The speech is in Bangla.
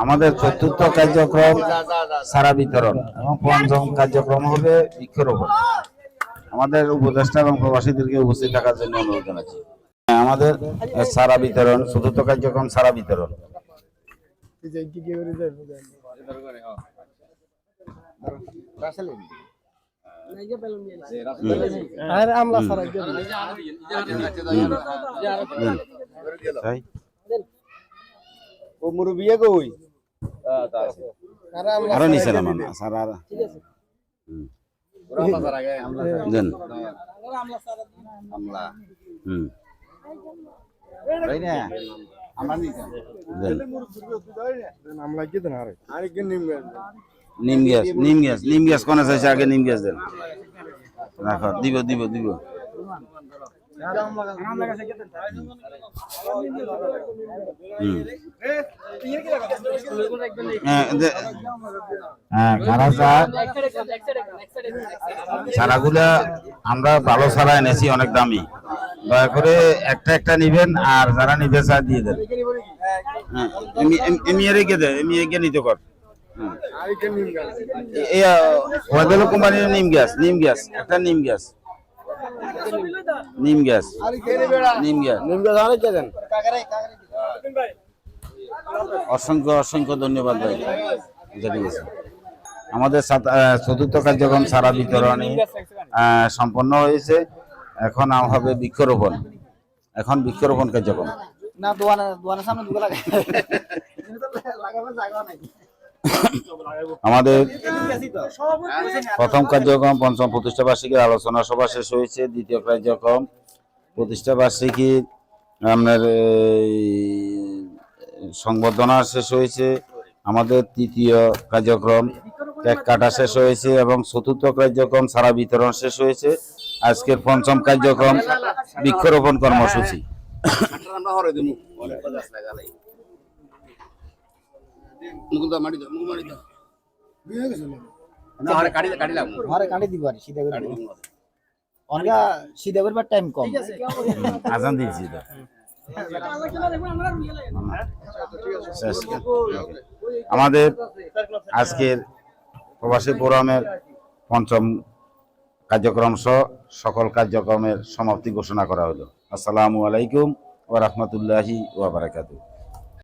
আমাদের চতুর্থ কার্যক্রম সারা বিতরণ এবং পঞ্চম কার্যক্রম হবে বৃক্ষরোপণ। আমাদের উপদেষ্টা এবং প্রবাসীদেরকে উপস্থিত থাকার জন্য অনুরোধ জানাচ্ছি। আমাদের সারা বিতরণ চতুর্থ কার্যক্রম সারা বিতরণ। ও মুরবিয়ে কই? আরে নিচে নামান। সারা আর। দেন। হুম। নিম গ্যাস নিম গ্যাস নিম গ্যাস কোনে চাইছে আগে নিম গ্যাস দেন। রাখো দিব দিব দিব। হ্যাঁ, হ্যাঁ, চারাগুলা আমরা ভালো চারা এনেছি অনেক দামি। দয়া করে একটা একটা নিবেন আর যারা নিবে চা দিয়ে দেন। এমনি এমি- এমি- এমিয়ে রেখে দে এমিয়ে গিয়ে নিতে কর। ওয়াদেল কোম্পানির নিম গ্যাস নিম গ্যাস একটা নিম গ্যাস। নিম গ্যাস। নিম গ্যাস। নিম গাছ আরে কে দেন? অসংখ্য অসংখ্য ধন্যবাদ ভাই। আমাদের চতুর্থ কার্যক্রম সারা বিতরণী সম্পন্ন হয়েছে। এখন হবে বৃক্ষরোপণ। এখন বৃক্ষরোপণ কার্যক্রম। না দোয়ানা দোয়ানা সামনে দুটো লাগে জায়গা নাই আমাদের প্রথম কার্যক্রম, পঞ্চম প্রতিষ্ঠা বার্ষিকীর আলোচনা সভা শেষ হয়েছে, দ্বিতীয় কার্যক্রম প্রতিষ্ঠা বার্ষিকীর আপনার সংবর্ধনা শেষ হয়েছে, আমাদের তৃতীয় কার্যক্রম কেক কাটা শেষ হয়েছে এবং চতুর্থ কার্যক্রম সারা বিতরণ শেষ হয়েছে। আজকের পঞ্চম কার্যক্রম বৃক্ষরোপণ কর্মসূচি। আমরা হরে দিমু অনেক গাছ লাগালাই মুকুল দা মাটি দাও মুকুল মাটি দাও। না হরে কাটি কাটি লাগ ঘরে কাটি দিব আর সিধা করে অনগা সিধা করবার টাইম কম। আজান দিয়েছি তো আমাদের আজকের প্রবাসী ফোরামের পঞ্চম কার্যক্রম সহ সকল কার্যক্রমের সমাপ্তি ঘোষণা করা হলো। আসসালামু আলাইকুম ওয়া রাহমাতুল্লাহি ওয়া বারাকাতুহু।